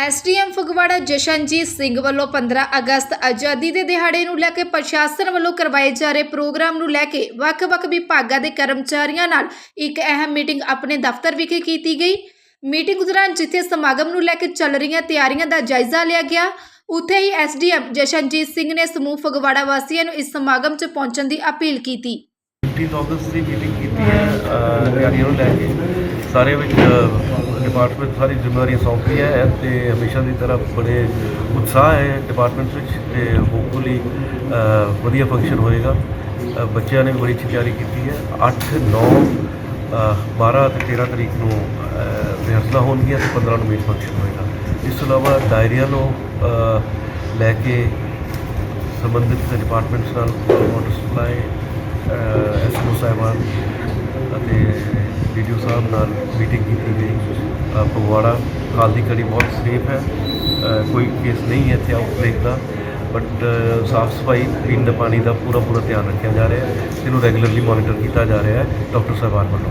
SDM Phagwara Jashanjit Singh ਵੱਲੋਂ 15 ਅਗਸਤ ਆਜ਼ਾਦੀ ਦੇ ਦਿਹਾੜੇ ਨੂੰ ਲੈ ਕੇ ਪ੍ਰਸ਼ਾਸਨ ਵੱਲੋਂ ਕਰਵਾਏ ਜਾ ਰਹੇ ਪ੍ਰੋਗਰਾਮ ਨੂੰ ਲੈ ਕੇ ਵੱਖ-ਵੱਖ ਵਿਭਾਗਾਂ ਦੇ ਕਰਮਚਾਰੀਆਂ ਨਾਲ ਇੱਕ ਅਹਿਮ ਮੀਟਿੰਗ ਆਪਣੇ ਦਫ਼ਤਰ ਵਿਖੇ ਕੀਤੀ ਗਈ। ਮੀਟਿੰਗ ਦੌਰਾਨ ਜਿੱਥੇ ਸਮਾਗਮ ਨੂੰ ਲੈ ਕੇ ਚੱਲ ਰਹੀਆਂ ਤਿਆਰੀਆਂ ਦਾ ਜਾਇਜ਼ਾ ਲਿਆ ਗਿਆ, ਉੱਥੇ ਹੀ ਐਸਡੀਐਮ ਜਸ਼ਨਜੀਤ ਸਿੰਘ ਨੇ ਸਮੂਹ ਫਗਵਾੜਾ ਵਾਸੀਆਂ ਨੂੰ ਇਸ ਸਮਾਗਮ 'ਚ ਪਹੁੰਚਣ ਦੀ ਅਪੀਲ ਕੀਤੀ। 15 ਅਗਸਤ ਦੀ ਮੀਟਿੰਗ ਕੀਤੀ ਹੈ ਤਿਆਰੀਆਂ ਨੂੰ ਲੈ ਕੇ ਸਾਰੇ ਵਿੱਚ ਡਿਪਾਰਟਮੈਂਟ ਸਾਰੀ ਜ਼ਿੰਮੇਵਾਰੀਆਂ ਸੌਂਪੀ ਹੈ ਤੇ ਹਮੇਸ਼ਾ ਦੀ ਤਰ੍ਹਾਂ ਬੜੇ ਉਤਸ਼ਾਹ ਹੈ ਡਿਪਾਰਟਮੈਂਟ ਵਿੱਚ ਤੇ ਹੋਪਫੁਲੀ ਵਧੀਆ ਫੰਕਸ਼ਨ ਹੋਏਗਾ। ਬੱਚਿਆਂ ਨੇ ਵੀ ਬੜੀ ਅੱਛੀ ਤਿਆਰੀ ਕੀਤੀ ਹੈ। 8 9 12 ਤੇ 13 ਤਰੀਕ ਨੂੰ ਰਿਹਰਸਲਾਂ ਹੋਣਗੀਆਂ ਤੇ 15 ਨੂੰ ਮੇਨ ਫੰਕਸ਼ਨ ਹੋਏਗਾ। ਇਸ ਤੋਂ ਇਲਾਵਾ ਡਾਇਰੀਆਂ ਨੂੰ ਲੈ ਕੇ ਸੰਬੰਧਿਤ ਡਿਪਾਰਟਮੈਂਟਸ ਨਾਲ ਵਾਟਰ ਸਪਲਾਈ ਐਸਓ ਸਾਹਿਬਾਨ ਅਤੇ ਵੀਡੀਓ ਸਾਹਿਬ ਨਾਲ ਮੀਟਿੰਗ ਕੀਤੀ ਗਈ। ਫਗਵਾੜਾ ਹਾਲ ਦੀ ਘੜੀ ਬਹੁਤ ਸੇਫ ਹੈ। ਕੋਈ ਕੇਸ ਨਹੀਂ ਹੈ ਇੱਥੇ ਆਊਟਬ੍ਰੇਕ ਦਾ। ਬਟ ਸਾਫ਼ ਸਫ਼ਾਈ, ਪੀਣ ਦੇ ਪਾਣੀ ਦਾ ਪੂਰਾ ਪੂਰਾ ਧਿਆਨ ਰੱਖਿਆ ਜਾ ਰਿਹਾ ਹੈ। ਇਹਨੂੰ ਰੈਗੂਲਰਲੀ ਮੋਨੀਟਰ ਕੀਤਾ ਜਾ ਰਿਹਾ ਹੈ। ਡਾਕਟਰ ਸਾਹਿਬਾਨ ਵੱਲੋਂ।